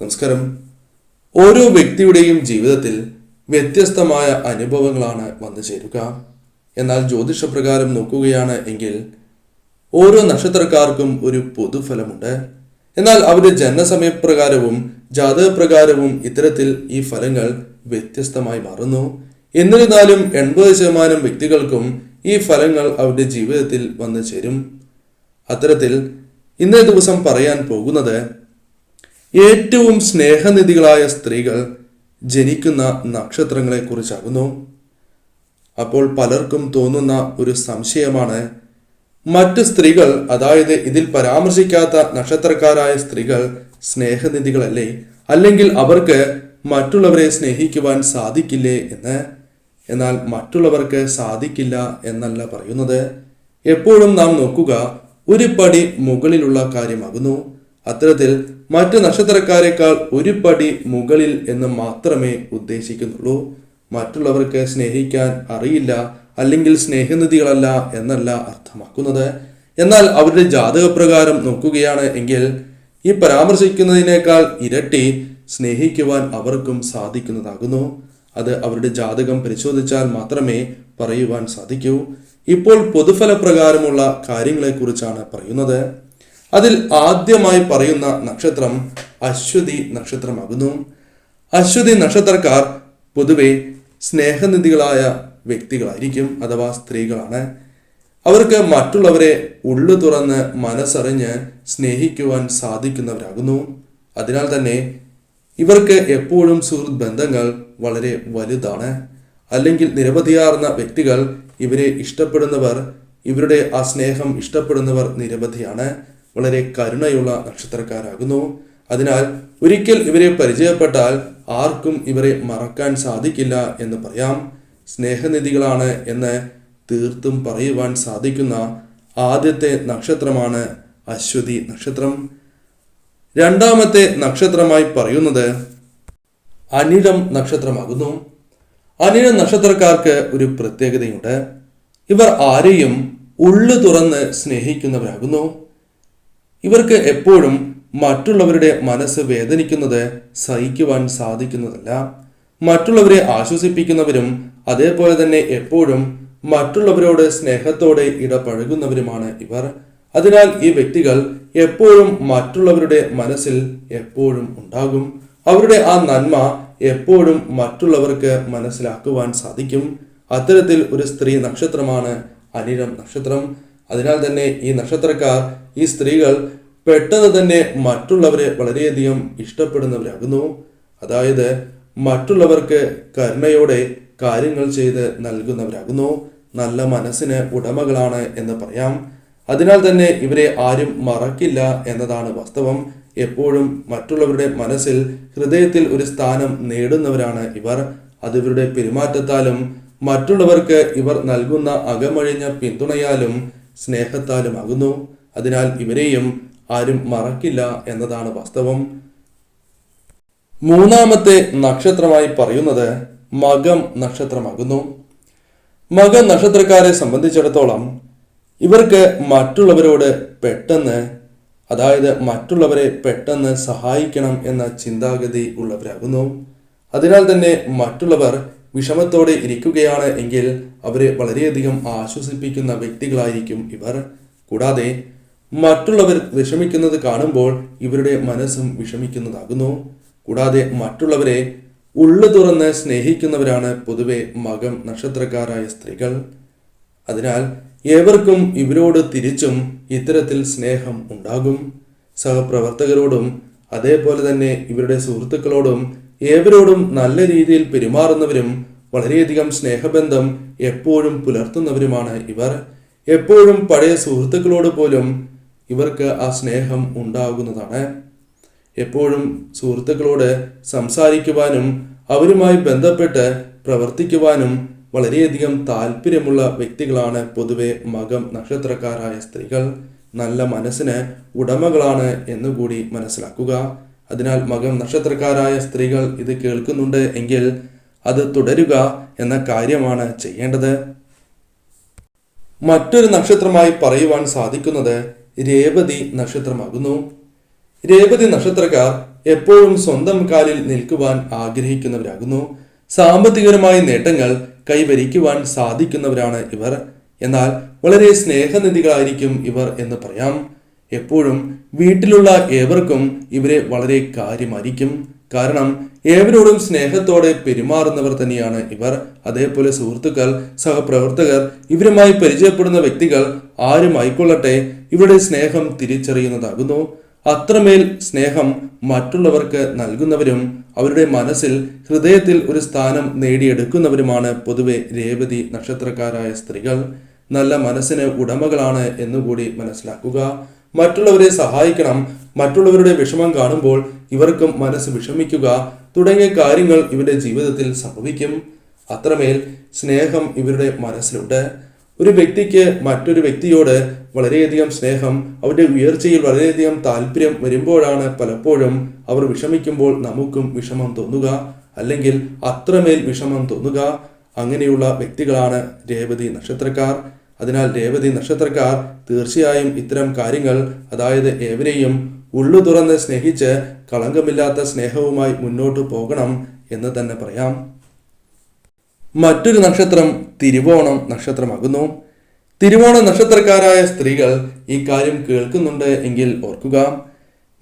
നമസ്കാരം. ഓരോ വ്യക്തിയുടെയും ജീവിതത്തിൽ വ്യത്യസ്തമായ അനുഭവങ്ങളാണ് വന്നു ചേരുക. എന്നാൽ ജ്യോതിഷപ്രകാരം നോക്കുകയാണ് എങ്കിൽ ഓരോ നക്ഷത്രക്കാർക്കും ഒരു പൊതുഫലമുണ്ട്. എന്നാൽ അവരുടെ ജനനസമയപ്രകാരവും ജാതകപ്രകാരവും ഇത്തരത്തിൽ ഈ ഫലങ്ങൾ വ്യത്യസ്തമായി മാറുന്നു. എന്നിരുന്നാലും എൺപത് ശതമാനം വ്യക്തികൾക്കും ഈ ഫലങ്ങൾ അവരുടെ ജീവിതത്തിൽ വന്നു ചേരും. അത്തരത്തിൽ ഇന്നേ ദിവസം പറയാൻ പോകുന്നത് ഏറ്റവും സ്നേഹനിധികളായ സ്ത്രീകൾ ജനിക്കുന്ന നക്ഷത്രങ്ങളെ കുറിച്ചാകുന്നു അപ്പോൾ പലർക്കും തോന്നുന്ന ഒരു സംശയമാണ് മറ്റ് സ്ത്രീകൾ അതായത് ഇതിൽ പരാമർശിക്കാത്ത നക്ഷത്രക്കാരായ സ്ത്രീകൾ സ്നേഹനിധികളല്ലേ? അല്ലെങ്കിൽ അവർക്ക് മറ്റുള്ളവരെ സ്നേഹിക്കുവാൻ സാധിക്കില്ലേ എന്ന്? എന്നാൽ മറ്റുള്ളവർക്ക് സാധിക്കില്ല എന്നല്ല പറയുന്നത്. എപ്പോഴും നാം നോക്കുക ഒരു പടി മുകളിലുള്ള കാര്യമാകുന്നു. അത്തരത്തിൽ മറ്റ് നക്ഷത്രക്കാരെക്കാൾ ഒരു പടി മുകളിൽ എന്ന് മാത്രമേ ഉദ്ദേശിക്കുന്നുള്ളൂ. മറ്റുള്ളവർക്ക് സ്നേഹിക്കാൻ അറിയില്ല അല്ലെങ്കിൽ സ്നേഹനിധികളല്ല എന്നല്ല അർത്ഥമാക്കുന്നത്. എന്നാൽ അവരുടെ ജാതകപ്രകാരം നോക്കുകയാണ് എങ്കിൽ ഈ പരാമർശിക്കുന്നതിനേക്കാൾ ഇരട്ടി സ്നേഹിക്കുവാൻ അവർക്കും സാധിക്കുന്നതാകുന്നു. അത് അവരുടെ ജാതകം പരിശോധിച്ചാൽ മാത്രമേ പറയുവാൻ സാധിക്കൂ. ഇപ്പോൾ പൊതുഫലപ്രകാരമുള്ള കാര്യങ്ങളെക്കുറിച്ചാണ് പറയുന്നത്. അതിൽ ആദ്യമായി പറയുന്ന നക്ഷത്രം അശ്വതി നക്ഷത്രമാകുന്നു. അശ്വതി നക്ഷത്രക്കാർ പൊതുവെ സ്നേഹനിധികളായ വ്യക്തികളായിരിക്കും അഥവാ സ്ത്രീകളാണ്. അവർക്ക് മറ്റുള്ളവരെ ഉള്ളു തുറന്ന് മനസ്സറിഞ്ഞ് സ്നേഹിക്കുവാൻ സാധിക്കുന്നവരാകുന്നു. അതിനാൽ തന്നെ ഇവർക്ക് എപ്പോഴും സുഹൃത്ത് ബന്ധങ്ങൾ വളരെ വലുതാണ്. അല്ലെങ്കിൽ നിരവധിയാർന്ന വ്യക്തികൾ ഇവരെ ഇഷ്ടപ്പെടുന്നവർ ഇവരുടെ ആ സ്നേഹം ഇഷ്ടപ്പെടുന്നവർ നിരവധിയാണ്. വളരെ കരുണയുള്ള നക്ഷത്രക്കാരാകുന്നു. അതിനാൽ ഒരിക്കൽ ഇവരെ പരിചയപ്പെട്ടാൽ ആർക്കും ഇവരെ മറക്കാൻ സാധിക്കില്ല എന്ന് പറയാം. സ്നേഹനിധികളാണ് എന്ന് തീർത്തും പറയുവാൻ സാധിക്കുന്ന ആദ്യത്തെ നക്ഷത്രമാണ് അശ്വതി നക്ഷത്രം. രണ്ടാമത്തെ നക്ഷത്രമായി പറയുന്നത് അനിഴം നക്ഷത്രമാകുന്നു. അനിഴം നക്ഷത്രക്കാർക്ക് ഒരു പ്രത്യേകതയുണ്ട്. ഇവർ ആരെയും ഉള്ളു തുറന്ന് സ്നേഹിക്കുന്നവരാകുന്നു. ഇവർക്ക് എപ്പോഴും മറ്റുള്ളവരുടെ മനസ്സ് വേദനിക്കുന്നത് സഹിക്കുവാൻ സാധിക്കുന്നതല്ല. മറ്റുള്ളവരെ ആശ്വസിപ്പിക്കുന്നവരും അതേപോലെ തന്നെ എപ്പോഴും മറ്റുള്ളവരോട് സ്നേഹത്തോടെ ഇടപഴകുന്നവരുമാണ് ഇവർ. അതിനാൽ ഈ വ്യക്തികൾ എപ്പോഴും മറ്റുള്ളവരുടെ മനസ്സിൽ എപ്പോഴും ഉണ്ടാകും. അവരുടെ ആ നന്മ എപ്പോഴും മറ്റുള്ളവർക്ക് മനസ്സിലാക്കുവാൻ സാധിക്കും. അത്തരത്തിൽ ഒരു സ്ത്രീ നക്ഷത്രമാണ് അനിരം നക്ഷത്രം. അതിനാൽ തന്നെ ഈ നക്ഷത്രക്കാർ ഈ സ്ത്രീകൾ പെട്ടെന്ന് തന്നെ മറ്റുള്ളവരെ വളരെയധികം ഇഷ്ടപ്പെടുന്നവരാകുന്നു. അതായത് മറ്റുള്ളവർക്ക് കരുണയോടെ കാര്യങ്ങൾ ചെയ്ത് നൽകുന്നവരാകുന്നു. നല്ല മനസ്സിന് ഉടമകളാണ് എന്ന് പറയാം. അതിനാൽ തന്നെ ഇവരെ ആരും മറക്കില്ല എന്നതാണ് വാസ്തവം. എപ്പോഴും മറ്റുള്ളവരുടെ മനസ്സിൽ ഹൃദയത്തിൽ ഒരു സ്ഥാനം നേടുന്നവരാണ് ഇവർ. അത് ഇവരുടെ പെരുമാറ്റത്താലും മറ്റുള്ളവർക്ക് ഇവർ നൽകുന്ന അകമഴിഞ്ഞ പിന്തുണയാലും സ്നേഹത്താലുമാകുന്നു അതിനാൽ ഇവരെയും ആരും മറക്കില്ല എന്നതാണ് വാസ്തവം. മൂന്നാമത്തെ നക്ഷത്രമായി പറയുന്നത് മകം നക്ഷത്രമാകുന്നു. മകം നക്ഷത്രക്കാരെ സംബന്ധിച്ചിടത്തോളം ഇവർക്ക് മറ്റുള്ളവരോട് പെട്ടെന്ന് അതായത് മറ്റുള്ളവരെ പെട്ടെന്ന് സഹായിക്കണം എന്ന ചിന്താഗതി ഉള്ളവരാകുന്നു. അതിനാൽ തന്നെ മറ്റുള്ളവർ വിഷമത്തോടെ ഇരിക്കുകയാണ് എങ്കിൽ അവരെ വളരെയധികം ആശ്വസിപ്പിക്കുന്ന വ്യക്തികളായിരിക്കും ഇവർ. കൂടാതെ മറ്റുള്ളവർ വിഷമിക്കുന്നത് കാണുമ്പോൾ ഇവരുടെ മനസ്സും വിഷമിക്കുന്നതാകുന്നു. കൂടാതെ മറ്റുള്ളവരെ ഉള്ളു തുറന്ന് സ്നേഹിക്കുന്നവരാണ് പൊതുവെ മകം നക്ഷത്രക്കാരായ സ്ത്രീകൾ. അതിനാൽ ഏവർക്കും ഇവരോട് തിരിച്ചും ഇത്തരത്തിൽ സ്നേഹം ഉണ്ടാകും. സഹപ്രവർത്തകരോടും അതേപോലെ തന്നെ ഇവരുടെ സുഹൃത്തുക്കളോടും ഏവരോടും നല്ല രീതിയിൽ പെരുമാറുന്നവരും വളരെയധികം സ്നേഹബന്ധം എപ്പോഴും പുലർത്തുന്നവരുമാണ് ഇവർ. എപ്പോഴും പഴയ സുഹൃത്തുക്കളോട് പോലും ഇവർക്ക് ആ സ്നേഹം ഉണ്ടാകുന്നതാണ്. എപ്പോഴും സുഹൃത്തുക്കളോട് സംസാരിക്കുവാനും അവരുമായി ബന്ധപ്പെട്ട് പ്രവർത്തിക്കുവാനും വളരെയധികം താല്പര്യമുള്ള വ്യക്തികളാണ് പൊതുവെ മകം നക്ഷത്രക്കാരായ സ്ത്രീകൾ. നല്ല മനസ്സിന് ഉടമകളാണ് എന്നുകൂടി മനസ്സിലാക്കുക. അതിനാൽ മകം നക്ഷത്രക്കാരായ സ്ത്രീകൾ ഇത് കേൾക്കുന്നുണ്ട് എങ്കിൽ അത് തുടരുക എന്ന കാര്യമാണ് ചെയ്യേണ്ടത്. മറ്റൊരു നക്ഷത്രമായി പറയുവാൻ സാധിക്കുന്നത് രേവതി നക്ഷത്രമാകുന്നു. രേവതി നക്ഷത്രക്കാർ എപ്പോഴും സ്വന്തം കാലിൽ നിൽക്കുവാൻ ആഗ്രഹിക്കുന്നവരാകുന്നു. സാമ്പത്തികപരമായ നേട്ടങ്ങൾ കൈവരിക്കുവാൻ സാധിക്കുന്നവരാണ് ഇവർ. എന്നാൽ വളരെ സ്നേഹനിധികളായിരിക്കും ഇവർ എന്ന് പറയാം. എപ്പോഴും വീട്ടിലുള്ള ഏവർക്കും ഇവരെ വളരെ കാര്യമായിരിക്കും. കാരണം ഏവരോടും സ്നേഹത്തോടെ പെരുമാറുന്നവർ തന്നെയാണ് ഇവർ. അതേപോലെ സുഹൃത്തുക്കൾ സഹപ്രവർത്തകർ ഇവരുമായി പരിചയപ്പെടുന്ന വ്യക്തികൾ ആരും ആയിക്കൊള്ളട്ടെ. ഇവരുടെ സ്നേഹം തിരിച്ചറിയുന്നതാകുന്നു. അത്രമേൽ സ്നേഹം മറ്റുള്ളവർക്ക് നൽകുന്നവരും അവരുടെ മനസ്സിൽ ഹൃദയത്തിൽ ഒരു സ്ഥാനം നേടിയെടുക്കുന്നവരുമാണ് പൊതുവെ രേവതി നക്ഷത്രക്കാരായ സ്ത്രീകൾ. നല്ല മനസ്സിന് ഉടമകളാണ് എന്നുകൂടി മനസ്സിലാക്കുക. മറ്റുള്ളവരെ സഹായിക്കണം മറ്റുള്ളവരുടെ വിഷമം കാണുമ്പോൾ ഇവർക്കും മനസ്സ് വിഷമിക്കുക തുടങ്ങിയ കാര്യങ്ങൾ ഇവരുടെ ജീവിതത്തിൽ സംഭവിക്കും. അത്രമേൽ സ്നേഹം ഇവരുടെ മനസ്സിലുണ്ട്. ഒരു വ്യക്തിക്ക് മറ്റൊരു വ്യക്തിയോട് വളരെയധികം സ്നേഹം അവരുടെ ഉയർച്ചയിൽ വളരെയധികം താല്പര്യം വരുമ്പോഴാണ് പലപ്പോഴും അവർ വിഷമിക്കുമ്പോൾ നമുക്കും വിഷമം തോന്നുക അല്ലെങ്കിൽ അത്രമേൽ വിഷമം തോന്നുക. അങ്ങനെയുള്ള വ്യക്തികളാണ് രേവതി നക്ഷത്രക്കാർ. അതിനാൽ രേവതി നക്ഷത്രക്കാർ തീർച്ചയായും ഇത്തരം കാര്യങ്ങൾ അതായത് ഏവരെയും ഉള്ളു തുറന്ന് സ്നേഹിച്ച് കളങ്കമില്ലാത്ത സ്നേഹവുമായി മുന്നോട്ട് പോകണം എന്ന് തന്നെ പറയാം. മറ്റൊരു നക്ഷത്രം തിരുവോണം നക്ഷത്രമാകുന്നു. തിരുവോണ നക്ഷത്രക്കാരായ സ്ത്രീകൾ ഈ കാര്യം കേൾക്കുന്നുണ്ട് എങ്കിൽ ഓർക്കുക.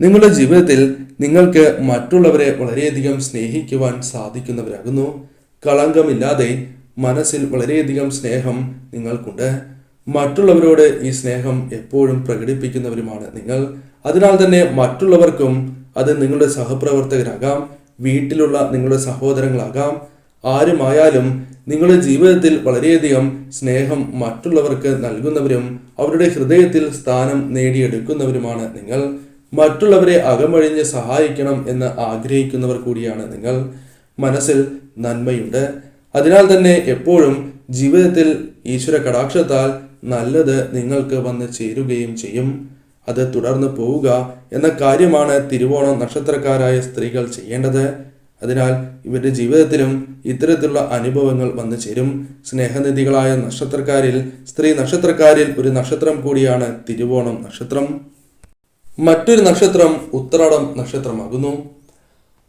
നിങ്ങളുടെ ജീവിതത്തിൽ നിങ്ങൾക്ക് മറ്റുള്ളവരെ വളരെയധികം സ്നേഹിക്കുവാൻ സാധിക്കുന്നവരാകുന്നു. കളങ്കമില്ലാതെ മനസ്സിൽ വളരെയധികം സ്നേഹം നിങ്ങൾക്കുണ്ട്. മറ്റുള്ളവരോട് ഈ സ്നേഹം എപ്പോഴും പ്രകടിപ്പിക്കുന്നവരുമാണ് നിങ്ങൾ. അതിനാൽ തന്നെ മറ്റുള്ളവർക്കും അത് നിങ്ങളുടെ സഹപ്രവർത്തകരാകാം വീട്ടിലുള്ള നിങ്ങളുടെ സഹോദരങ്ങളാകാം. ആരുമായാലും നിങ്ങളുടെ ജീവിതത്തിൽ വളരെയധികം സ്നേഹം മറ്റുള്ളവർക്ക് നൽകുന്നവരും അവരുടെ ഹൃദയത്തിൽ സ്ഥാനം നേടിയെടുക്കുന്നവരുമാണ് നിങ്ങൾ. മറ്റുള്ളവരെ അകമഴിഞ്ഞ് സഹായിക്കണം എന്ന് ആഗ്രഹിക്കുന്നവർ കൂടിയാണ് നിങ്ങൾ. മനസ്സിൽ നന്മയുണ്ട്. അതിനാൽ തന്നെ എപ്പോഴും ജീവിതത്തിൽ ഈശ്വര കടാക്ഷത്താൽ നല്ലത് നിങ്ങൾക്ക് വന്ന് ചേരുകയും ചെയ്യും. അത് തുടർന്ന് പോവുക എന്ന കാര്യമാണ് തിരുവോണം നക്ഷത്രക്കാരായ സ്ത്രീകൾ ചെയ്യേണ്ടത്. അതിനാൽ ഇവരുടെ ജീവിതത്തിലും ഇത്തരത്തിലുള്ള അനുഭവങ്ങൾ വന്നു ചേരും. സ്നേഹനിധികളായ നക്ഷത്രക്കാരിൽ സ്ത്രീ നക്ഷത്രക്കാരിൽ ഒരു നക്ഷത്രം കൂടിയാണ് തിരുവോണം നക്ഷത്രം. മറ്റൊരു നക്ഷത്രം ഉത്രാടം നക്ഷത്രമാകുന്നു.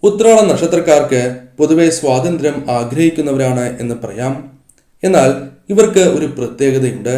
ഉത്രാടം നക്ഷത്രക്കാർക്ക് പൊതുവെ സ്വാതന്ത്ര്യം ആഗ്രഹിക്കുന്നവരാണ് എന്ന് പറയാം. എന്നാൽ ഇവർക്ക് ഒരു പ്രത്യേകതയുണ്ട്.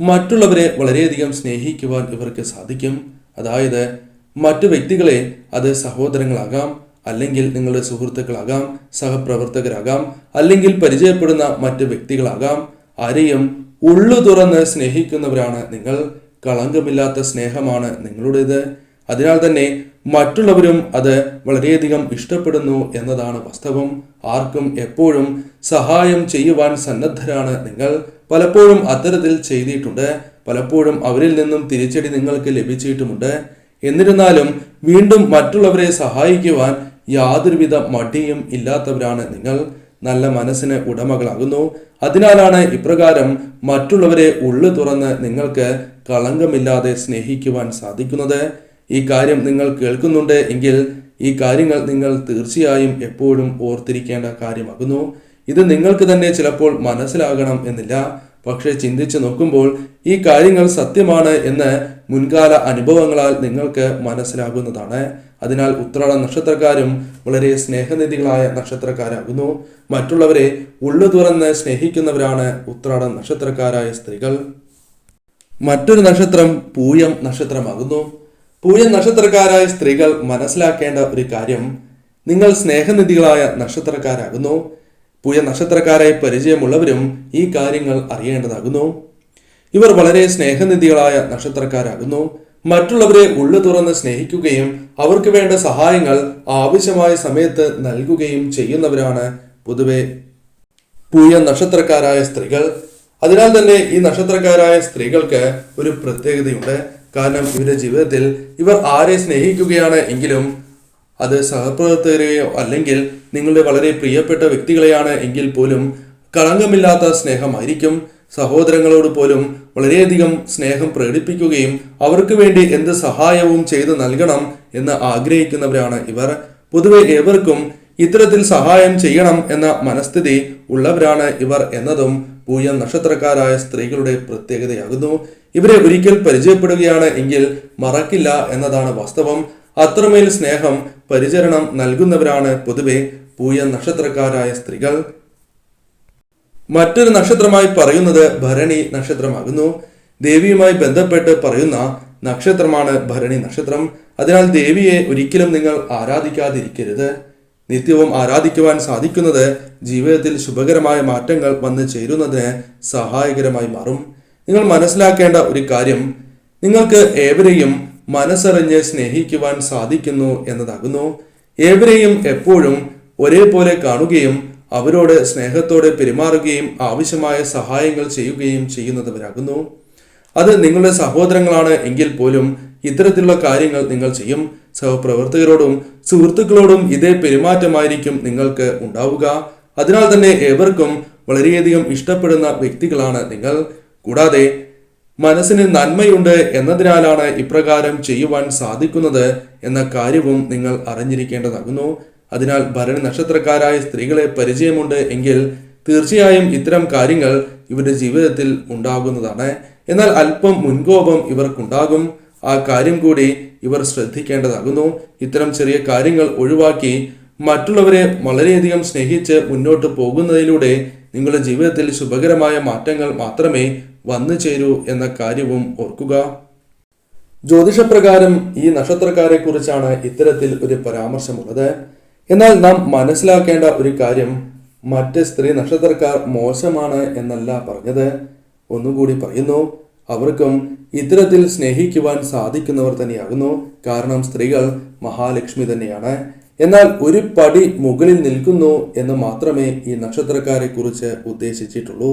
മറ്റുള്ളവരെ വളരെയധികം സ്നേഹിക്കുവാൻ ഇവർക്ക് സാധിക്കും. അതായത് മറ്റു വ്യക്തികളെ അത് സഹോദരങ്ങളാകാം അല്ലെങ്കിൽ നിങ്ങളുടെ സുഹൃത്തുക്കളാകാം സഹപ്രവർത്തകരാകാം അല്ലെങ്കിൽ പരിചയപ്പെടുന്ന മറ്റ് വ്യക്തികളാകാം. ആരെയും ഉള്ളു തുറന്ന് സ്നേഹിക്കുന്നവരാണ് നിങ്ങൾ. കളങ്കമില്ലാത്ത സ്നേഹമാണ് നിങ്ങളുടേത്. അതിനാൽ തന്നെ മറ്റുള്ളവരും അത് വളരെയധികം ഇഷ്ടപ്പെടുന്നു എന്നതാണ് വാസ്തവം. ആർക്കും എപ്പോഴും സഹായം ചെയ്യുവാൻ സന്നദ്ധരാണ് നിങ്ങൾ. പലപ്പോഴും അത്തരത്തിൽ ചെയ്തിട്ടുണ്ട്. പലപ്പോഴും അവരിൽ നിന്നും തിരിച്ചടി നിങ്ങൾക്ക് ലഭിച്ചിട്ടുമുണ്ട്. എന്നിരുന്നാലും വീണ്ടും മറ്റുള്ളവരെ സഹായിക്കുവാൻ യാതൊരുവിധ മടിയും ഇല്ലാത്തവരാണ് നിങ്ങൾ. നല്ല മനസ്സിന് ഉടമകളാകുന്നു. അതിനാലാണ് ഇപ്രകാരം മറ്റുള്ളവരെ ഉള്ളു തുറന്ന് നിങ്ങൾക്ക് കളങ്കമില്ലാതെ സ്നേഹിക്കുവാൻ സാധിക്കുന്നത്. ഈ കാര്യം നിങ്ങൾ കേൾക്കുന്നുണ്ട് എങ്കിൽ ഈ കാര്യങ്ങൾ നിങ്ങൾ തീർച്ചയായും എപ്പോഴും ഓർത്തിരിക്കേണ്ട കാര്യമാകുന്നു. ഇത് നിങ്ങൾക്ക് തന്നെ ചിലപ്പോൾ മനസ്സിലാകണം എന്നില്ല. പക്ഷെ ചിന്തിച്ചു നോക്കുമ്പോൾ ഈ കാര്യങ്ങൾ സത്യമാണ് എന്ന് മുൻകാല അനുഭവങ്ങളാൽ നിങ്ങൾക്ക് മനസ്സിലാകുന്നതാണ്. അതിനാൽ ഉത്രാട നക്ഷത്രക്കാരും വളരെ സ്നേഹനിധികളായ നക്ഷത്രക്കാരാകുന്നു. മറ്റുള്ളവരെ ഉള്ളു തുറന്ന് സ്നേഹിക്കുന്നവരാണ് ഉത്രാട നക്ഷത്രക്കാരായ സ്ത്രീകൾ. മറ്റൊരു നക്ഷത്രം പൂയം നക്ഷത്രമാകുന്നു. പൂയം നക്ഷത്രക്കാരായ സ്ത്രീകൾ മനസ്സിലാക്കേണ്ട ഒരു കാര്യം നിങ്ങൾ സ്നേഹനിധികളായ നക്ഷത്രക്കാരാകുന്നു. പൂയ നക്ഷത്രക്കാരായി പരിചയമുള്ളവരും ഈ കാര്യങ്ങൾ അറിയേണ്ടതാകുന്നു. ഇവർ വളരെ സ്നേഹനിധികളായ നക്ഷത്രക്കാരാകുന്നു. മറ്റുള്ളവരെ ഉള്ളു തുറന്ന് സ്നേഹിക്കുകയും അവർക്ക് വേണ്ട സഹായങ്ങൾ ആവശ്യമായ സമയത്ത് നൽകുകയും ചെയ്യുന്നവരാണ് പൊതുവെ പൂയ നക്ഷത്രക്കാരായ സ്ത്രീകൾ. അതിനാൽ തന്നെ ഈ നക്ഷത്രക്കാരായ സ്ത്രീകൾക്ക് ഒരു പ്രത്യേകതയുണ്ട്. കാരണം ഇവരുടെ ജീവിതത്തിൽ ഇവർ ആരെ സ്നേഹിക്കുകയാണ് എങ്കിലും അത് സഹപ്രവർത്തകരെയോ അല്ലെങ്കിൽ നിങ്ങളുടെ വളരെ പ്രിയപ്പെട്ട വ്യക്തികളെയാണ് എങ്കിൽ പോലും കളങ്കമില്ലാത്ത സ്നേഹമായിരിക്കും. സഹോദരങ്ങളോട് പോലും വളരെയധികം സ്നേഹം പ്രകടിപ്പിക്കുകയും അവർക്ക് വേണ്ടി എന്ത് സഹായവും ചെയ്തു നൽകണം എന്ന് ആഗ്രഹിക്കുന്നവരാണ് ഇവർ. പൊതുവെ ഏവർക്കും ഇത്തരത്തിൽ സഹായം ചെയ്യണം എന്ന മനസ്ഥിതി ഉള്ളവരാണ് ഇവർ എന്നതും പൂയം നക്ഷത്രക്കാരായ സ്ത്രീകളുടെ പ്രത്യേകതയാകുന്നു. ഇവരെ ഒരിക്കൽ പരിചയപ്പെടുകയാണ് എങ്കിൽ മറക്കില്ല എന്നതാണ് വാസ്തവം. അത്രമേൽ സ്നേഹം പരിചരണം നൽകുന്നവരാണ് പൊതുവെ പൂയ നക്ഷത്രക്കാരായ സ്ത്രീകൾ. മറ്റൊരു നക്ഷത്രമായി പറയുന്നത് ഭരണി നക്ഷത്രമാകുന്നു. ദേവിയുമായി ബന്ധപ്പെട്ട് പറയുന്ന നക്ഷത്രമാണ് ഭരണി നക്ഷത്രം. അതിനാൽ ദേവിയെ ഒരിക്കലും നിങ്ങൾ ആരാധിക്കാതിരിക്കരുത്. നിത്യവും ആരാധിക്കുവാൻ സാധിക്കുന്നത് ജീവിതത്തിൽ ശുഭകരമായ മാറ്റങ്ങൾ വന്നു ചേരുന്നതിന് സഹായകരമായി മാറും. നിങ്ങൾ മനസ്സിലാക്കേണ്ട ഒരു കാര്യം നിങ്ങൾക്ക് ഏവരെയും മനസ്സറിഞ്ഞ് സ്നേഹിക്കുവാൻ സാധിക്കുന്നു എന്നതാകുന്നു. ഏവരെയും എപ്പോഴും ഒരേപോലെ കാണുകയും അവരോട് സ്നേഹത്തോടെ പെരുമാറുകയും ആവശ്യമായ സഹായങ്ങൾ ചെയ്യുകയും ചെയ്യുന്നവരാകുന്നു. അത് നിങ്ങളുടെ സഹോദരങ്ങളാണ് എങ്കിൽ പോലും ഇത്തരത്തിലുള്ള കാര്യങ്ങൾ നിങ്ങൾ ചെയ്യും. സഹപ്രവർത്തകരോടും സുഹൃത്തുക്കളോടും ഇതേ പെരുമാറ്റമായിരിക്കും നിങ്ങൾക്ക് ഉണ്ടാവുക. അതിനാൽ തന്നെ ഏവർക്കും വളരെയധികം ഇഷ്ടപ്പെടുന്ന വ്യക്തികളാണ് നിങ്ങൾ. കൂടാതെ മനസ്സിന് നന്മയുണ്ട് എന്നതിനാലാണ് ഇപ്രകാരം ചെയ്യുവാൻ സാധിക്കുന്നത് എന്ന കാര്യവും നിങ്ങൾ അറിഞ്ഞിരിക്കേണ്ടതാകുന്നു. അതിനാൽ ഭരണി നക്ഷത്രക്കാരായ സ്ത്രീകളെ പരിചയമുണ്ട് എങ്കിൽ തീർച്ചയായും ഇത്തരം കാര്യങ്ങൾ ഇവരുടെ ജീവിതത്തിൽ ഉണ്ടാകുന്നതാണ്. എന്നാൽ അല്പം മുൻകോപം ഇവർക്കുണ്ടാകും. ആ കാര്യം കൂടി ഇവർ ശ്രദ്ധിക്കേണ്ടതാകുന്നു. ഇത്തരം ചെറിയ കാര്യങ്ങൾ ഒഴിവാക്കി മറ്റുള്ളവരെ വളരെയധികം സ്നേഹിച്ച് മുന്നോട്ട് പോകുന്നതിലൂടെ നിങ്ങളുടെ ജീവിതത്തിൽ ശുഭകരമായ മാറ്റങ്ങൾ മാത്രമേ വന്നു ചേരൂ എന്ന കാര്യവും ഓർക്കുക. ജ്യോതിഷപ്രകാരം ഈ നക്ഷത്രക്കാരെ കുറിച്ചാണ് ഇത്തരത്തിൽ ഒരു പരാമർശമുള്ളത്. എന്നാൽ നാം മനസ്സിലാക്കേണ്ട ഒരു കാര്യം മറ്റ് സ്ത്രീ നക്ഷത്രക്കാർ മോശമാണ് എന്നല്ല പറഞ്ഞത്. ഒന്നുകൂടി പറയുന്നു അവർക്കും ഇത്തരത്തിൽ സ്നേഹിക്കുവാൻ സാധിക്കുന്നവർ തന്നെയാകുന്നു. കാരണം സ്ത്രീകൾ മഹാലക്ഷ്മി തന്നെയാണ്. എന്നാൽ ഒരു പടി മുകളിൽ നിൽക്കുന്നു എന്ന് മാത്രമേ ഈ നക്ഷത്രക്കാരെ കുറിച്ച് ഉദ്ദേശിച്ചിട്ടുള്ളൂ.